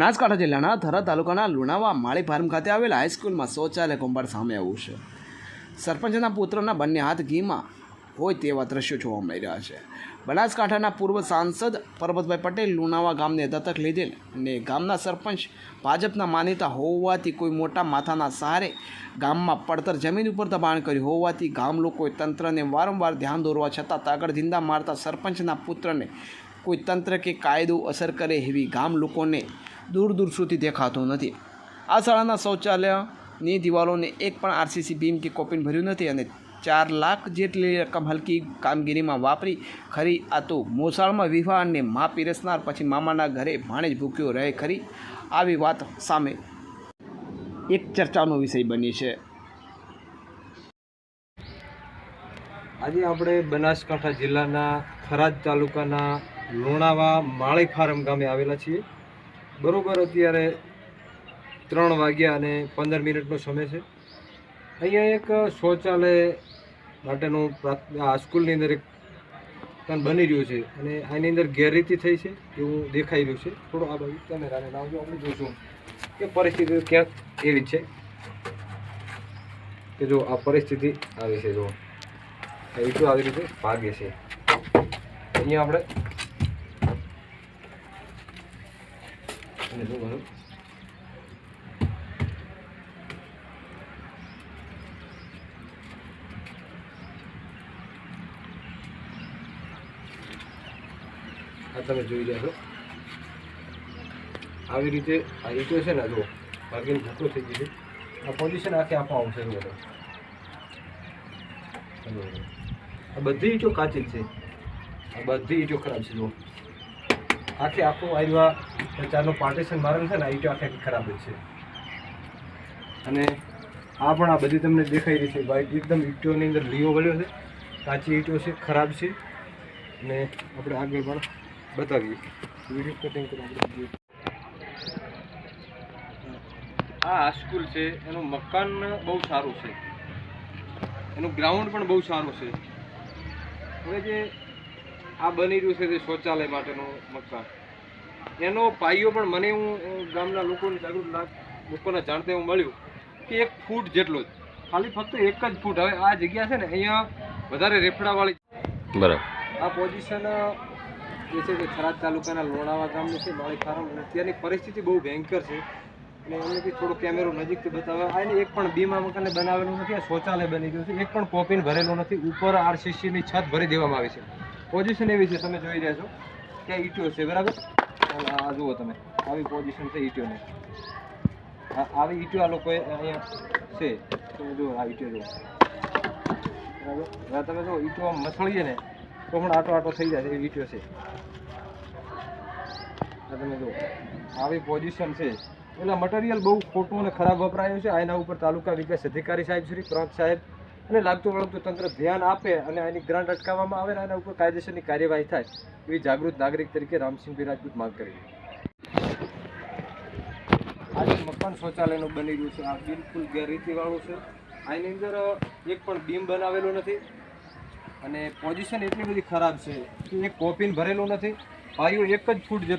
બનાસકાંઠા જિલ્લાના થરા તાલુકાના લુણાવા માળી ફાર્મ ખાતે આવેલ હાઈસ્કૂલમાં શૌચાલય કૌભાંડ સામે આવ્યું છે. સરપંચના પુત્રના બંને હાથ ઘીમાં હોય તેવા દ્રશ્યો જોવા મળી રહ્યા છે. બનાસકાંઠાના પૂર્વ સાંસદ પરબતભાઈ પટેલ લુણાવા ગામને દત્તક લીધેલ અને ગામના સરપંચ ભાજપના માનીતા હોવાથી કોઈ મોટા માથાના સહારે ગામમાં પડતર જમીન ઉપર દબાણ કર્યું હોવાથી ગામ લોકોએ તંત્રને વારંવાર ધ્યાન દોરવા છતાં તાગડ ધીંદા મારતા સરપંચના પુત્રને કોઈ તંત્ર કે કાયદો અસર કરે એવી ગામ લોકોને દૂર દૂર સુધી દેખાતું નથી. આ શાળાના શૌચાલયની દિવાલોને એક પણ આરસીસી બીમ કે કોપિન ભર્યું નથી અને ચાર લાખ જેટલી રકમ હલકી કામગીરીમાં વાપરી ખરી. આ તો મોસાળમાં વિવાહ અને મા પીરસનાર પછી મામાના ઘરે ભાણેજ ભૂક્યો રહે ખરી. આવી વાત સામે એક ચર્ચાનો વિષય બની છે. આજે આપણે બનાસકાંઠા જિલ્લાના થરાદ તાલુકાના લોણાવા માળી ફાર્મ ગામે આવેલા છીએ. બરોબર અત્યારે ત્રણ વાગ્યા અને પંદર મિનિટનો સમય છે. અહીંયા એક શૌચાલય માટેનું આ સ્કૂલની અંદર એક બની રહ્યું છે અને આની અંદર ગેરરીતિ થઈ છે એવું દેખાઈ રહ્યું છે. થોડો આ બાજુ કેમેરાને લાવજો આપણે જોઈશું કે પરિસ્થિતિ ક્યાંક એવી છે કે જો આ પરિસ્થિતિ આવી છે, જો. એટલું આવી રીતે ભાગે છે. અહીંયા આપણે અને શું કરું? આ તમે જોઈ રહ્યા છો આવી રીતે આ ઈંટો છે ને જો ભાગીને ભૂકો થઈ ગઈ છે આ પોઝિશન આખી આપવા આવશે બધો. આ બધી ઈંટો કાચી છે આ બધી ઈંટો ખરાબ છે જો આખે આખું આવ્યા ચારનું પાર્ટીશન મારેલ છે ને, આ ઈંટો આખે આખી ખરાબ છે. અને આ પણ આ બધી તમને દેખાઈ રહી છે. ભાઈ, એકદમ ઈંટોની અંદર લીઓ વળ્યો છે. કાચી ઈંટો છે, ખરાબ છે. અને આપણે આગળ પણ બતાવીએ. વીડિયો કટિંગ કરી આપણે આ સ્કૂલ છે. એનું મકાન બહુ સારું છે. એનું ગ્રાઉન્ડ પણ બહુ સારું છે. હવે જે આ બની રહ્યું છે તે શૌચાલય માટેનું મકાન. એનો પાયો પણ મને હું ગામના લોકોને જાગૃત લોકોને જાણતા એવું મળ્યું કે એક ફૂટ જેટલો જ. ખાલી ફક્ત એક જ ફૂટ. હવે આ જગ્યા છે ને અહીંયા વધારે રેફડાવાળી બરાબર. આ પોઝિશન જે છે તે થરાદ તાલુકાના લોણાવા ગામની છે માળી ફાર્મ અને ત્યાંની પરિસ્થિતિ બહુ ભયંકર છે. અને એમને બી થોડો કેમેરો નજીકથી બતાવે. આ એની એક પણ બીમા મકાને બનાવેલું નથી આ શૌચાલય બની ગયું છે. એક પણ કોપીન ભરેલું નથી. ઉપર આરસીસીની છત ભરી દેવામાં આવી છે. પોઝિશન એવી છે, તમે જોઈ રહ્યા છો. કે ઈટીઓ ઈંટો છે બરાબર? આ જુઓ તમે. આવી પોઝિશન છે ઈટીઓને આવી ઈંટો આ લોકોએ અહીંયા છે. તમે જુઓ, આ ઈટીઓ જુઓ. બરાબર? તમે જો ઈંટો આમ મસળીએ ને, તો પણ આટો આટો થઈ જાય એવી ઈટીઓ છે. તમે જુઓ. આવી પોઝિશન છે. એટલે મટીરિયલ બહુ ખોટું અને ખરાબ વપરાયું છે. આના ઉપર તાલુકા વિકાસ અધિકારી સાહેબ, શ્રી પ્રાંત સાહેબ અને લાગતું વળગતું તંત્ર ધ્યાન આપે અને આની ગ્રાન્ટ અટકાવવામાં આવે આના ઉપર કાયદેસરની કાર્યવાહી થાય, એવી જાગૃત નાગરિક તરીકે રામસિંહભાઈ રાજપૂત માંગ કરી આજે મકાન શૌચાલયનું બની રહ્યું છે. આ બિલકુલ ગેરરીતિવાળું છે. આની અંદર એક પણ બીમ બનાવેલો નથી અને પોઝિશન એટલી બધી ખરાબ છે કે એક કોપીન ભરેલું નથી. પાયું એક જ ફૂટ જેટલો